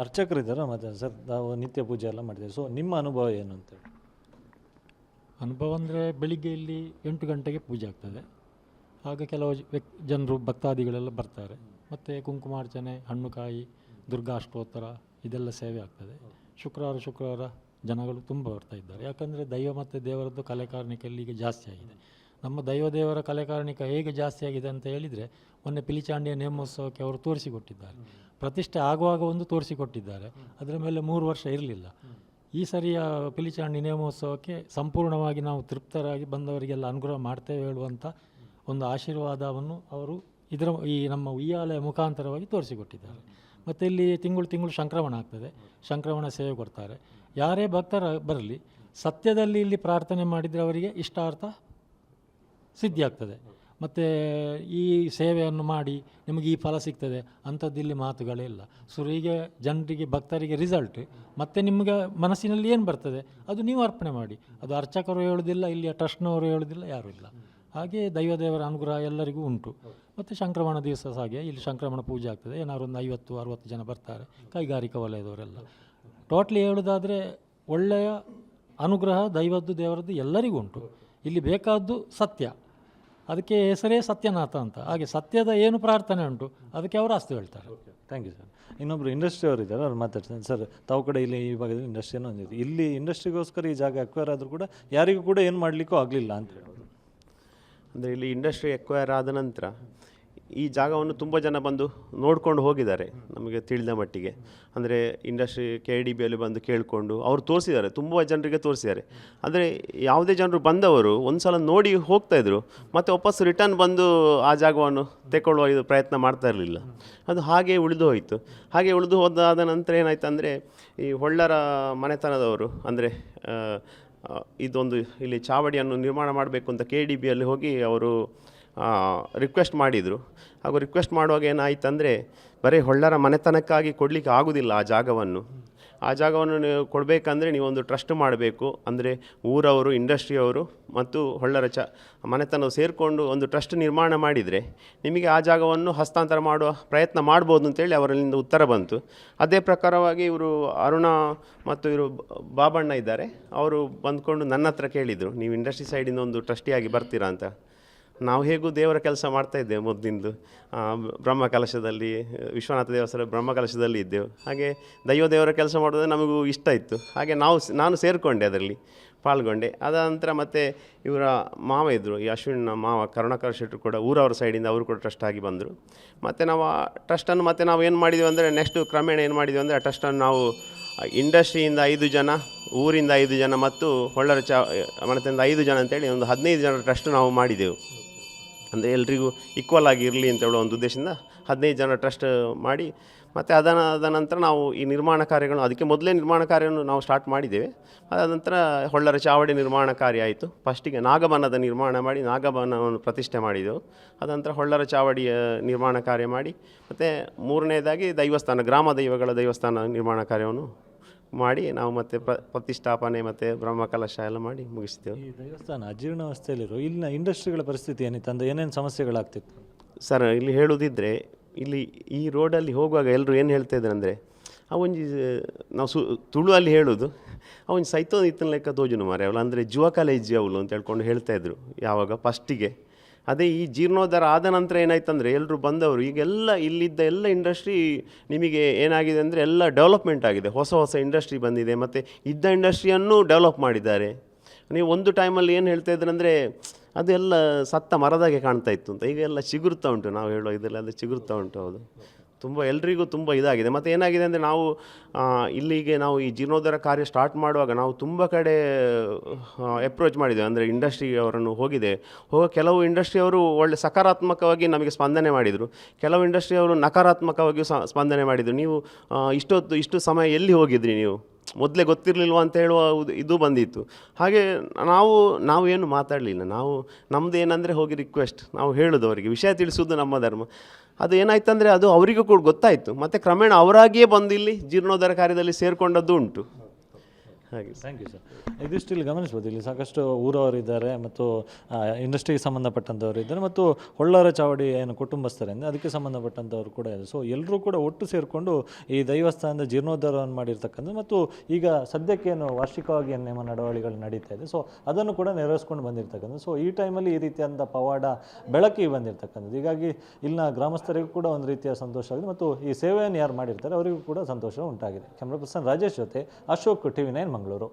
ಅರ್ಚಕರಿದ್ದಾರೆ ಮತ್ತೆ ಸರ್ ನಾವು ನಿತ್ಯ ಪೂಜೆ ಎಲ್ಲ ಮಾಡ್ತೀವಿ. ಸೊ ನಿಮ್ಮ ಅನುಭವ ಏನು ಅಂತ ಹೇಳಿ? ಅನುಭವ ಅಂದರೆ ಬೆಳಿಗ್ಗೆ ಇಲ್ಲಿ ಎಂಟು ಗಂಟೆಗೆ ಪೂಜೆ ಆಗ್ತದೆ. ಆಗ ಕೆಲವು ವ್ಯಕ್ ಜನರು ಭಕ್ತಾದಿಗಳೆಲ್ಲ ಬರ್ತಾರೆ. ಮತ್ತು ಕುಂಕುಮಾರ್ಚನೆ ಹಣ್ಣುಕಾಯಿ, ದುರ್ಗಾಷ್ಟೋತ್ತರ, ಇದೆಲ್ಲ ಸೇವೆ ಆಗ್ತದೆ. ಶುಕ್ರವಾರ ಶುಕ್ರವಾರ ಜನಗಳು ತುಂಬ ಬರ್ತಾ ಇದ್ದಾರೆ. ಯಾಕಂದರೆ ದೈವ ಮತ್ತು ದೇವರದ್ದು ಕಲೆ ಕಾರ್ಣಿಕ ಈಗ ಜಾಸ್ತಿ ಆಗಿದೆ. ನಮ್ಮ ದೈವದೇವರ ದೇವರ ಕಲೆ ಕಾರ್ಣಿಕ ಹೇಗೆ ಜಾಸ್ತಿ ಆಗಿದೆ ಅಂತ ಹೇಳಿದರೆ, ಮೊನ್ನೆ ಪಿಲಿಚಾಂಡಿಯ ನೇಮೋತ್ಸವಕ್ಕೆ ಅವರು ತೋರಿಸಿಕೊಟ್ಟಿದ್ದಾರೆ. ಪ್ರತಿಷ್ಠೆ ಆಗುವಾಗ ಒಂದು ತೋರಿಸಿಕೊಟ್ಟಿದ್ದಾರೆ. ಅದರ ಮೇಲೆ ಮೂರು ವರ್ಷ ಇರಲಿಲ್ಲ. ಈ ಸರಿಯ ಪಿಲಿಚಾಂಡಿ ನೇಮೋತ್ಸವಕ್ಕೆ ಸಂಪೂರ್ಣವಾಗಿ ನಾವು ತೃಪ್ತರಾಗಿ ಬಂದವರಿಗೆಲ್ಲ ಅನುಗ್ರಹ ಮಾಡ್ತೇವೆ ಹೇಳುವಂಥ ಒಂದು ಆಶೀರ್ವಾದವನ್ನು ಅವರು ಇದರ ಈ ನಮ್ಮ ಉಯ್ಯಾಲಯ ಮುಖಾಂತರವಾಗಿ ತೋರಿಸಿಕೊಟ್ಟಿದ್ದಾರೆ. ಮತ್ತು ಇಲ್ಲಿ ತಿಂಗಳು ತಿಂಗಳು ಸಂಕ್ರಮಣ ಆಗ್ತದೆ. ಸಂಕ್ರಮಣ ಸೇವೆ ಕೊಡ್ತಾರೆ. ಯಾರೇ ಭಕ್ತರ ಬರಲಿ, ಸತ್ಯದಲ್ಲಿ ಇಲ್ಲಿ ಪ್ರಾರ್ಥನೆ ಮಾಡಿದರೆ ಅವರಿಗೆ ಇಷ್ಟಾರ್ಥ ಸಿದ್ಧಿ ಆಗ್ತದೆ ಮತ್ತು ಈ ಸೇವೆಯನ್ನು ಮಾಡಿ ನಿಮಗೆ ಈ ಫಲ ಸಿಗ್ತದೆ. ಅಂಥದ್ದಿಲ್ಲಿ ಮಾತುಗಳೇ ಇಲ್ಲ. ಸುರಿಗೆ ಜನರಿಗೆ, ಭಕ್ತರಿಗೆ ರಿಸಲ್ಟ್ ಮತ್ತು ನಿಮಗೆ ಮನಸ್ಸಿನಲ್ಲಿ ಏನು ಬರ್ತದೆ? ಅದು ನೀವು ಅರ್ಪಣೆ ಮಾಡಿ. ಅದು ಅರ್ಚಕರು ಹೇಳೋದಿಲ್ಲ ಇಲ್ಲಿಯ ಟ್ರಸ್ಟ್ನವರು ಹೇಳೋದಿಲ್ಲ, ಯಾರೂ ಇಲ್ಲ. ಹಾಗೆ ದೈವದೇವರ ಅನುಗ್ರಹ ಎಲ್ಲರಿಗೂ ಉಂಟು. ಮತ್ತು ಸಂಕ್ರಮಣ ದಿವಸ ಹಾಗೆ ಇಲ್ಲಿ ಸಂಕ್ರಮಣ ಪೂಜೆ ಆಗ್ತದೆ. ಏನಾದ್ರು ಒಂದು ಐವತ್ತು, ಅರುವತ್ತು ಜನ ಬರ್ತಾರೆ. ಕೈಗಾರಿಕಾ ವಲಯದವರೆಲ್ಲ. ಟೋಟ್ಲಿ ಹೇಳೋದಾದರೆ ಒಳ್ಳೆಯ ಅನುಗ್ರಹ ದೈವದ್ದು, ದೇವರದ್ದು ಎಲ್ಲರಿಗೂ ಉಂಟು. ಇಲ್ಲಿ ಬೇಕಾದ್ದು ಸತ್ಯ. ಅದಕ್ಕೆ ಹೆಸರೇ ಸತ್ಯನಾಥ ಅಂತ. ಹಾಗೆ ಸತ್ಯದ ಏನು ಪ್ರಾರ್ಥನೆ ಉಂಟು ಅದಕ್ಕೆ ಅವರು ಅಸ್ತು ಹೇಳ್ತಾರೆ. ಥ್ಯಾಂಕ್ ಯು ಸರ್ ಇನ್ನೊಬ್ರು ಇಂಡಸ್ಟ್ರಿ ಅವರು ಇದ್ದಾರೆ ಅವ್ರು ಮಾತಾಡ್ತಾರೆ ಸರ್ ತಾವು ಕಡೆ ಇಲ್ಲಿ ಈ ಭಾಗದಲ್ಲಿ ಇಂಡಸ್ಟ್ರಿಯನ್ನು ಹೊಂದಿದೆ ಇಲ್ಲಿ ಇಂಡಸ್ಟ್ರಿಗೋಸ್ಕರ ಈ ಜಾಗ ಅಕ್ವೈರ್ ಆದರೂ ಕೂಡ ಯಾರಿಗೂ ಕೂಡ ಏನು ಮಾಡಲಿಕ್ಕೂ ಆಗಲಿಲ್ಲ ಅಂತ ಹೇಳೋದು ಅಂದರೆ ಇಲ್ಲಿ ಇಂಡಸ್ಟ್ರಿ ಎಕ್ವೈರ್ ಆದ ನಂತರ ಈ ಜಾಗವನ್ನು ತುಂಬ ಜನ ಬಂದು ನೋಡ್ಕೊಂಡು ಹೋಗಿದ್ದಾರೆ ನಮಗೆ ತಿಳಿದ ಮಟ್ಟಿಗೆ. ಅಂದರೆ ಇಂಡಸ್ಟ್ರಿ ಕೆ ಡಿ ಬಿಯಲ್ಲಿ ಬಂದು ಕೇಳಿಕೊಂಡು ಅವರು ತೋರಿಸಿದ್ದಾರೆ, ತುಂಬ ಜನರಿಗೆ ತೋರಿಸಿದ್ದಾರೆ. ಅಂದರೆ ಯಾವುದೇ ಜನರು ಬಂದವರು ಒಂದು ಸಲ ನೋಡಿ ಹೋಗ್ತಾಯಿದ್ರು ಮತ್ತು ವಾಪಸ್ ರಿಟರ್ನ್ ಬಂದು ಆ ಜಾಗವನ್ನು ತೆಗೊಳ್ಳುವ ಇದು ಪ್ರಯತ್ನ ಮಾಡ್ತಾ ಇರಲಿಲ್ಲ. ಅದು ಹಾಗೆ ಉಳಿದು ಹೋಯಿತು. ಹಾಗೆ ಉಳಿದು ಹೋದಾದ ನಂತರ ಏನಾಯ್ತು ಅಂದರೆ, ಈ ಹೊಳ್ಳರ ಮನೆತನದವರು, ಅಂದರೆ ಇದೊಂದು ಇಲ್ಲಿ ಚಾವಡಿಯನ್ನು ನಿರ್ಮಾಣ ಮಾಡಬೇಕು ಅಂತ ಕೆ ಡಿ ಬಿಯಲ್ಲಿ ಹೋಗಿ ಅವರು ರಿಕ್ವೆಸ್ಟ್ ಮಾಡಿದರು. ಹಾಗೂ ರಿಕ್ವೆಸ್ಟ್ ಮಾಡುವಾಗ ಏನಾಯ್ತಂದರೆ, ಬರೀ ಹೊಳ್ಳರ ಮನೆತನಕ್ಕಾಗಿ ಕೊಡಲಿಕ್ಕೆ ಆಗೋದಿಲ್ಲ ಆ ಜಾಗವನ್ನು. ಆ ಜಾಗವನ್ನು ನೀವು ಕೊಡಬೇಕಂದ್ರೆ ನೀವೊಂದು ಟ್ರಸ್ಟ್ ಮಾಡಬೇಕು. ಅಂದರೆ ಊರವರು ಇಂಡಸ್ಟ್ರಿಯವರು ಮತ್ತು ಹೊಳ್ಳರ ಚ ಮನೆತನ ಸೇರಿಕೊಂಡು ಒಂದು ಟ್ರಸ್ಟ್ ನಿರ್ಮಾಣ ಮಾಡಿದರೆ ನಿಮಗೆ ಆ ಜಾಗವನ್ನು ಹಸ್ತಾಂತರ ಮಾಡುವ ಪ್ರಯತ್ನ ಮಾಡ್ಬೋದು ಅಂತೇಳಿ ಅವರಲ್ಲಿಂದ ಉತ್ತರ ಬಂತು. ಅದೇ ಪ್ರಕಾರವಾಗಿ ಇವರು ಅರುಣ ಮತ್ತು ಇವರು ಬಾಬಣ್ಣ ಇದ್ದಾರೆ. ಅವರು ಬಂದ್ಕೊಂಡು ನನ್ನ ಹತ್ರ ಕೇಳಿದರು, ನೀವು ಇಂಡಸ್ಟ್ರಿ ಸೈಡಿಂದ ಒಂದು ಟ್ರಸ್ಟಿಯಾಗಿ ಬರ್ತೀರಾ? ಅಂತ. ನಾವು ಹೇಗೂ ದೇವರ ಕೆಲಸ ಮಾಡ್ತಾ ಇದ್ದೇವೆ ಮೊದಲಿಂದು. ಬ್ರಹ್ಮ ಕಲಶದಲ್ಲಿ, ವಿಶ್ವನಾಥ ದೇವಸ್ಥಾನ ಬ್ರಹ್ಮ ಕಲಶದಲ್ಲಿ ಇದ್ದೆವು. ಹಾಗೆ ದೈವ ದೇವರ ಕೆಲಸ ಮಾಡೋದು ನಮಗೂ ಇಷ್ಟ ಇತ್ತು. ಹಾಗೆ ನಾವು ನಾನು ಸೇರಿಕೊಂಡೆ ಅದರಲ್ಲಿ, ಪಾಲ್ಗೊಂಡೆ. ಅದ ನಂತರ ಮತ್ತು ಇವರ ಮಾವ ಇದ್ದರು ಈ ಅಶ್ವಿನ ಮಾವ ಕರುಣಾಕರ ಶೆಟ್ಟರು ಕೂಡ ಊರವರ ಸೈಡಿಂದ ಅವರು ಕೂಡ ಟ್ರಸ್ಟ್ ಆಗಿ ಬಂದರು. ಮತ್ತು ನಾವು ಆ ಟ್ರಸ್ಟನ್ನು ಮತ್ತು ನಾವು ಏನು ಮಾಡಿದ್ವಿ ಅಂದರೆ ನೆಕ್ಸ್ಟು ಕ್ರಮೇಣ ಏನು ಮಾಡಿದ್ವಿ ಅಂದರೆ, ಆ ಟ್ರಸ್ಟನ್ನು ನಾವು ಇಂಡಸ್ಟ್ರಿಯಿಂದ ಐದು ಜನ, ಊರಿಂದ ಐದು ಜನ ಮತ್ತು ಹೊಳ್ಳರ ಚ, ಮನೆತನದ ಐದು ಜನ ಅಂತೇಳಿ ಒಂದು ಹದಿನೈದು ಜನ ಟ್ರಸ್ಟ್ ನಾವು ಮಾಡಿದೆವು. ಅಂದರೆ ಎಲ್ರಿಗೂ ಈಕ್ವಲ್ ಆಗಿ ಇರಲಿ ಅಂತ ಹೇಳೋ ಒಂದು ಉದ್ದೇಶದಿಂದ ಹದಿನೈದು ಜನ ಟ್ರಸ್ಟ್ ಮಾಡಿ ಮತ್ತು ಅದನ ಅದ ನಂತರ ನಾವು ಈ ನಿರ್ಮಾಣ ಕಾರ್ಯಗಳು ಅದಕ್ಕೆ ಮೊದಲೇ ನಿರ್ಮಾಣ ಕಾರ್ಯವನ್ನು ನಾವು ಸ್ಟಾರ್ಟ್ ಮಾಡಿದ್ದೇವೆ. ಅದಾದ ನಂತರ ಹೊಳ್ಳರ ಚಾವಡಿ ನಿರ್ಮಾಣ ಕಾರ್ಯ ಆಯಿತು. ಫಸ್ಟಿಗೆ ನಾಗಬನದ ನಿರ್ಮಾಣ ಮಾಡಿ ನಾಗಬನವನ್ನು ಪ್ರತಿಷ್ಠೆ ಮಾಡಿದೆವು. ಅದ ನಂತರ ಹೊಳ್ಳರ ಚಾವಡಿಯ ನಿರ್ಮಾಣ ಕಾರ್ಯ ಮಾಡಿ, ಮತ್ತು ಮೂರನೇದಾಗಿ ದೈವಸ್ಥಾನ, ಗ್ರಾಮ ದೈವಗಳ ದೈವಸ್ಥಾನ ನಿರ್ಮಾಣ ಕಾರ್ಯವನ್ನು ಮಾಡಿ ನಾವು ಮತ್ತೆ ಪ್ರ ಪ್ರತಿಷ್ಠಾಪನೆ ಮತ್ತು ಬ್ರಹ್ಮಕಲಶ ಎಲ್ಲ ಮಾಡಿ ಮುಗಿಸ್ತೇವೆ. ಈ ದೇವಸ್ಥಾನ ಅಜೀರ್ಣಾವಸ್ಥೆಯಲ್ಲಿರೋ ಇಲ್ಲಿನ ಇಂಡಸ್ಟ್ರಿಗಳ ಪರಿಸ್ಥಿತಿ ಏನಿತ್ತು? ಅಂದರೆ ಏನೇನು ಸಮಸ್ಯೆಗಳಾಗ್ತಿತ್ತು? ಸರ್ ಇಲ್ಲಿ ಹೇಳುವುದಿದ್ರೆ ಇಲ್ಲಿ ಈ ರೋಡಲ್ಲಿ ಹೋಗುವಾಗ ಎಲ್ಲರೂ ಏನು ಹೇಳ್ತಾ ಇದ್ದಾರೆ ಅಂದರೆ ಅವೊಂಜಿ ನಾವು ಸು ತುಳು ಅಲ್ಲಿ ಹೇಳೋದು ಅವನು ಸೈತೋನ್ ಇತ್ತನ ಲೆಕ್ಕ ತೋಜುನು ಮಾರೆ ಅವಳು. ಅಂದರೆ ಜುವ ಕಾಲೇಜಿ ಅವಳು ಅಂತ ಹೇಳ್ಕೊಂಡು ಹೇಳ್ತಾ ಇದ್ರು ಯಾವಾಗ? ಫಸ್ಟಿಗೆ ಅದೇ ಈ ಜೀರ್ಣೋದ್ಧಾರ ಆದ ನಂತರ ಏನಾಯ್ತಂದರೆ ಎಲ್ಲರೂ ಬಂದವರು, ಈಗೆಲ್ಲ ಇಲ್ಲಿದ್ದ ಎಲ್ಲ ಇಂಡಸ್ಟ್ರಿ ನಿಮಗೆ ಏನಾಗಿದೆ ಅಂದರೆ ಎಲ್ಲ ಡೆವಲಪ್ಮೆಂಟ್ ಆಗಿದೆ. ಹೊಸ ಹೊಸ ಇಂಡಸ್ಟ್ರಿ ಬಂದಿದೆ, ಮತ್ತು ಇದ್ದ ಇಂಡಸ್ಟ್ರಿಯನ್ನು ಡೆವಲಪ್ ಮಾಡಿದ್ದಾರೆ. ನೀವು ಒಂದು ಟೈಮಲ್ಲಿ ಏನು ಹೇಳ್ತಾ ಇದ್ರೆ ಅಂದರೆ, ಅದೆಲ್ಲ ಸತ್ತ ಮರದಾಗೆ ಕಾಣ್ತಾ ಇತ್ತು ಅಂತ. ಈಗ ಎಲ್ಲ ಚಿಗುರ್ತಾ ಉಂಟು, ನಾವು ಹೇಳೋ ಇದೆಲ್ಲ, ಅದು ಚಿಗುರ್ತಾ ಉಂಟು, ಹೌದು. ತುಂಬ ಎಲ್ರಿಗೂ ತುಂಬ ಇದಾಗಿದೆ. ಮತ್ತು ಏನಾಗಿದೆ ಅಂದರೆ ನಾವು ಇಲ್ಲಿಗೆ ನಾವು ಈ ಜೀರ್ಣೋದ್ಧಾರ ಕಾರ್ಯ ಸ್ಟಾರ್ಟ್ ಮಾಡುವಾಗ ನಾವು ತುಂಬ ಕಡೆ ಅಪ್ರೋಚ್ ಮಾಡಿದ್ದೇವೆ. ಅಂದರೆ ಇಂಡಸ್ಟ್ರಿ ಅವರನ್ನು ಹೋಗಿದೆ ಹೋಗ ಕೆಲವು ಇಂಡಸ್ಟ್ರಿಯವರು ಒಳ್ಳೆ ಸಕಾರಾತ್ಮಕವಾಗಿ ನಮಗೆ ಸ್ಪಂದನೆ ಮಾಡಿದರು. ಕೆಲವು ಇಂಡಸ್ಟ್ರಿಯವರು ನಕಾರಾತ್ಮಕವಾಗಿಯೂ ಸ್ಪಂದನೆ ಮಾಡಿದರು. ನೀವು ಇಷ್ಟೊತ್ತು, ಇಷ್ಟು ಸಮಯ ಎಲ್ಲಿ ಹೋಗಿದ್ರಿ ನೀವು? ಮೊದಲೇ ಗೊತ್ತಿರಲಿಲ್ವ ಅಂತ ಹೇಳುವ ಇದು ಬಂದಿತ್ತು. ಹಾಗೆ ನಾವು ನಾವು ಏನು ಮಾತಾಡಲಿಲ್ಲ. ನಾವು ನಮ್ಮದು ಏನಂದರೆ ಹೋಗಿ ರಿಕ್ವೆಸ್ಟ್ ನಾವು ಹೇಳೋದು ಅವರಿಗೆ. ವಿಷಯ ತಿಳಿಸೋದು ನಮ್ಮ ಧರ್ಮ. ಅದು ಏನಾಯ್ತಂದರೆ ಅದು ಅವರಿಗೂ ಕೂಡ ಗೊತ್ತಾಯಿತು. ಮತ್ತು ಕ್ರಮೇಣ ಅವರಾಗಿಯೇ ಬಂದು ಇಲ್ಲಿ ಜೀರ್ಣೋದ್ಧಾರ ಕಾರ್ಯದಲ್ಲಿ ಸೇರಿಕೊಂಡದ್ದು ಉಂಟು. ಹಾಗೆ ಥ್ಯಾಂಕ್ ಯು ಸರ್ ಇದಿಷ್ಟು ಇಲ್ಲಿ ಗಮನಿಸ್ಬೋದು. ಇಲ್ಲಿ ಸಾಕಷ್ಟು ಊರವರಿದ್ದಾರೆ ಮತ್ತು ಇಂಡಸ್ಟ್ರಿಗೆ ಸಂಬಂಧಪಟ್ಟಂಥವ್ರು ಇದ್ದಾರೆ ಮತ್ತು ಹೊಳ್ಳಾರ ಚಾವಡಿ ಏನು ಕುಟುಂಬಸ್ಥರಿಂದ ಅದಕ್ಕೆ ಸಂಬಂಧಪಟ್ಟಂಥವ್ರು ಕೂಡ ಇದೆ ಸೊ ಎಲ್ಲರೂ ಕೂಡ ಒಟ್ಟು ಸೇರಿಕೊಂಡು ಈ ದೈವಸ್ಥಾನದ ಜೀರ್ಣೋದ್ಧಾರವನ್ನು ಮಾಡಿರ್ತಕ್ಕಂಥದ್ದು ಮತ್ತು ಈಗ ಸದ್ಯಕ್ಕೆ ಏನು ವಾರ್ಷಿಕವಾಗಿ ನೇಮ ನಡವಳಿಗಳು ನಡೀತಾ ಇದೆ. ಸೊ ಅದನ್ನು ಕೂಡ ನೆರವೇರಿಸ್ಕೊಂಡು ಬಂದಿರ್ತಕ್ಕಂಥದ್ದು. ಸೊ ಈ ಟೈಮಲ್ಲಿ ಈ ರೀತಿಯಾದಂಥ ಪವಾಡ ಬೆಳಕಿಗೆ ಬಂದಿರ್ತಕ್ಕಂಥದ್ದು. ಹೀಗಾಗಿ ಇಲ್ಲಿನ ಗ್ರಾಮಸ್ಥರಿಗೂ ಕೂಡ ಒಂದು ರೀತಿಯ ಸಂತೋಷ ಆಗಿದೆ ಮತ್ತು ಈ ಸೇವೆಯನ್ನು ಯಾರು ಮಾಡಿರ್ತಾರೆ, ಅವರಿಗೂ ಕೂಡ ಸಂತೋಷ ಉಂಟಾಗಿದೆ. ಕ್ಯಾಮ್ರಾ ಪರ್ಸನ್ ರಾಜೇಶ್ ಜೊತೆ ಅಶೋಕ್ ಟಿವಿ ನೈನ್ los